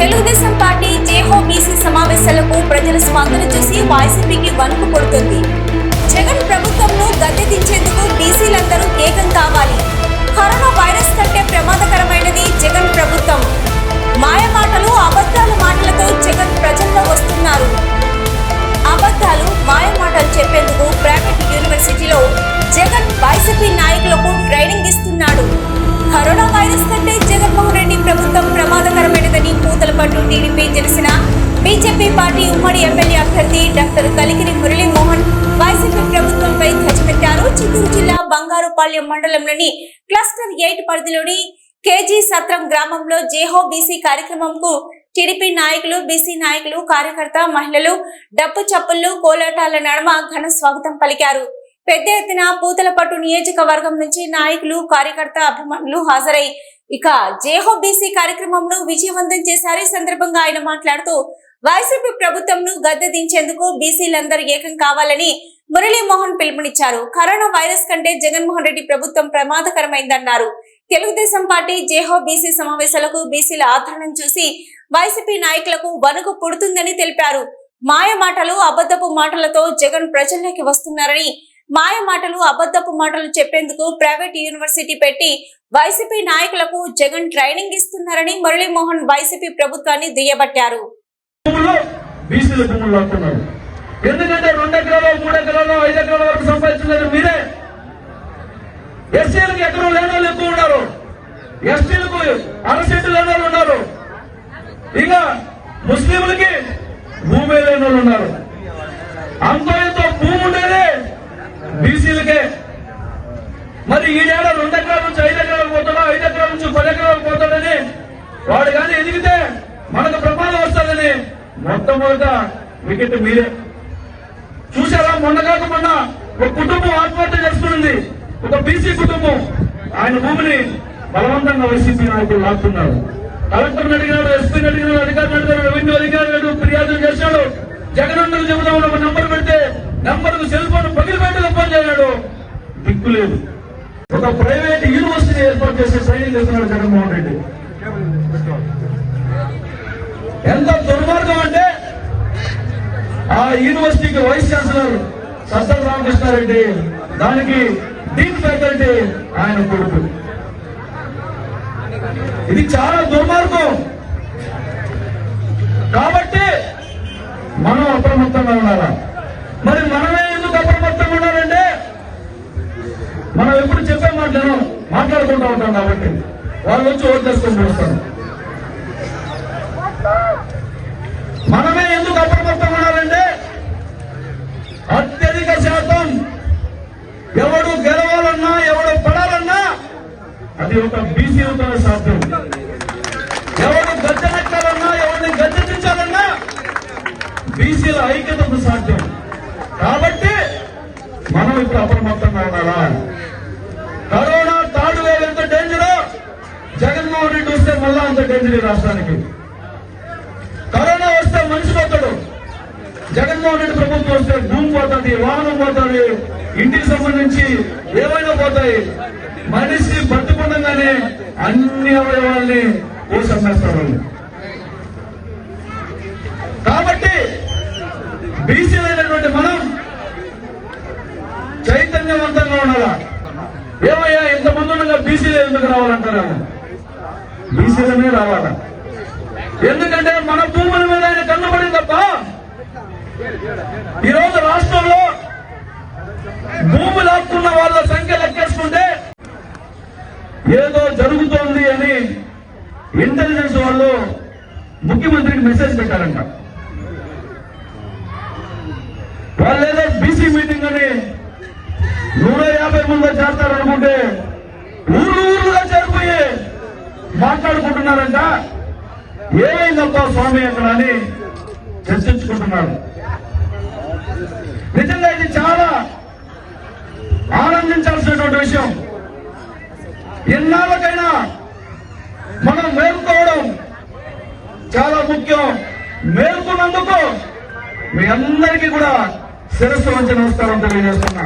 Telugu Desam party జేహో BC సమావేశాలకు ప్రజల స్పందన చూసి వైసీపీకి వణుకు కొడుతుంది. జగన్ ప్రభుత్వం ప్రమాదకరమైనదని పూతలపట్టు టీడీపీ తెలిసిన బీజేపీ పార్టీ ఉమ్మడి ఎమ్మెల్యే అభ్యర్థి డాక్టర్ కలికిరి మురళీమోహన్ వైసీపీ ప్రభుత్వంపై ధ్వజమెత్తారు చిత్తూరు జిల్లా బంగారుపాళ్యం మండలంలోని క్లస్టర్ ఎయిట్ పరిధిలోని కేజీ సత్రం గ్రామంలో జేహో బీసీ కార్యక్రమంకు టీడీపీ నాయకులు బీసీ నాయకులు కార్యకర్త మహిళలు డప్పు చప్పుళ్ళు కోలాటాల నడమ ఘన స్వాగతం పలికారు. పెద్ద ఎత్తున పూతలపట్టు నియోజకవర్గం నుంచి నాయకులు కార్యకర్త అభిమానులు హాజరై ఇక జేహో బీసీ కార్యక్రమంను విజయవంతం చేశారు. ఈ సందర్భంగా ఆయన మాట్లాడుతూ వైసీపీ ప్రభుత్వంను గద్దె దించేందుకు బీసీలందరూ ఏకం కావాలని మురళీమోహన్ పిలుపునిచ్చారు. కరోనా వైరస్ కంటే జగన్మోహన్ రెడ్డి ప్రభుత్వం ప్రమాదకరమైందన్నారు. తెలుగుదేశం పార్టీ జేహో బీసీ సమావేశాలకు బీసీల ఆదరణను చూసి వైసీపీ నాయకులకు వణుకు పుడుతుందని తెలిపారు. మాయ మాటలు అబద్ధపు మాటలతో జగన్ ప్రజల్లోకి వస్తున్నారని మాయ మాటలు అబద్ధపు మాటలు చెప్పేందుకు ప్రైవేట్ యూనివర్సిటీ పెట్టి వైసీపీ నాయకులకు జగన్ ట్రైనింగ్ ఇస్తున్నారని మురళీమోహన్ వైసీపీ ప్రభుత్వాన్ని దుయ్యబట్టారు. భూములు ఎందుకంటే రెండు ఎకరాలు మూడు ఎకరాలు ఐదు ఎకరాల వరకు సంపాదించినారు మీరే. ఎస్సీలకు ఎకరం లేని వాళ్ళు ఎక్కువ ఉన్నారు. ఎస్టీలకు అరసెట్టు లేని వాళ్ళు ఉన్నారు ఇక ముస్లింలకి భూమి లేని వాళ్ళు ఉన్నారు అంతో ఎంతో భూమి ఉండేది బీసీలకే మరి ఈ నేల రెండు ఎకరాల నుంచి ఐదు ఎకరాలకు పోతాడో ఐదు ఎకరాల నుంచి పది ఎకరాలకు పోతాడని వాడు కానీ ఎదిగితే మనకు ప్రమాదం వస్తుందని మొట్టమొదట వికెట్ మీరే. చూసారా మొన్న కాక మొన్న ఒక కుటుంబం ఆత్మహత్య చేసుకునింది. ఒక బీసీ కుటుంబం. ఆయన భూమిని బలవంతంగా వైసీపీ నాయకులు లాక్కున్నారు. కలెక్టర్ని అడిగినాడు ఎస్పీని అడిగినాడు అధికారులు అడిగారు రెవెన్యూ అధికారులు ఫిర్యాదులు చేశాడు. జగనన్నలు చెబుతా ఒక నంబర్ పెడితే నెంబర్ సెల్ ఫోన్ పగిలిపెట్టి ఫోన్ చేయడాడు దిక్కు లేదు. ఒక ప్రైవేట్ యూనివర్సిటీ ఏర్పాటు చేసే సైన్ చేస్తున్నాడు జగన్మోహన్ రెడ్డి. ఎంత దుర్మార్గం అంటే ఆ యూనివర్సిటీకి వైస్ ఛాన్సలర్ సజ్జల రామకృష్ణారెడ్డి దానికి డీన్ ఫ్యాకల్టీ ఆయన కొడుకు. ఇది చాలా దుర్మార్గం. కాబట్టి మనం అప్రమత్తంగా ఉండాలా మరి మనమే ఎందుకు అప్రమత్తంగా ఉండాలంటే మనం ఎప్పుడు చెప్పే మాటలను మాట్లాడుకుంటూ ఉంటాం కాబట్టి వాళ్ళు వచ్చి ఓటు చేసుకొని వస్తారు మనమే ఎందుకు అప్రమత్తంగా ఉండాలంటే అత్యధిక శాతం ఎవడు గెలవాలన్నా ఎవడు పడాలన్నా అది ఒక బీసీలతో సాధ్యం ఎవడు గద్దెనెక్కాలన్నా ఎవరిని గద్దెదించాలన్నా బీసీల ఐక్యతకు సాధ్యం. కాబట్టి మనం ఇప్పుడు అప్రమత్తంగా ఉండాలా కరోనా తాడు వేలు ఎంత డేంజరో జగన్మోహన్ వల్ల అంత డేంజర్ రాష్ట్రానికి. కరోనా వస్తే మనిషి పోతాడు. జగన్మోహన్ రెడ్డి ప్రభుత్వం వస్తే భూమి పోతుంది వాహనం పోతుంది ఇంటికి సంబంధించి ఏవైనా పోతాయి. మనిషి పట్టుకుండగానే అన్ని అవయవాల్ని కోసమ్మేస్తారు కాబట్టి బీసీలైనటువంటి మనం చైతన్యవంతంగా ఉండాలా? ఏమయ్యా ఇంతమంది ఉండగా బీసీలు ఎందుకు రావాలంటారా? బీసీలనే రావాల. ఎందుకంటే మన భూముల మీద ఆయన కన్నబడింది తప్ప ఈరోజు రాష్ట్రంలో భూమి లాక్కున్న వాళ్ళ సంఖ్య లెక్కేసుకుంటే ఏదో జరుగుతోంది అని ఇంటెలిజెన్స్ వాళ్ళు ముఖ్యమంత్రికి మెసేజ్ పెట్టారంట. వాళ్ళు ఏదో బీసీ మీటింగ్ అని నూట యాభై మంది చేస్తారనుకుంటే ఊరు ఊరుగా చేరిపోయి మాట్లాడుకుంటున్నారంట? ఏమైందబ్బా స్వామి అక్కడ అని చర్చించుకుంటున్నారు. నిజంగా ఇది చాలా ఆనందించాల్సినటువంటి విషయం. ఎన్నాళ్ళకైనా మనం మేల్కోవడం చాలా ముఖ్యం. మేల్కొన్నందుకు మీ అందరికీ కూడా శిరస్సు మంచి నమస్కారం తెలియజేస్తున్నా.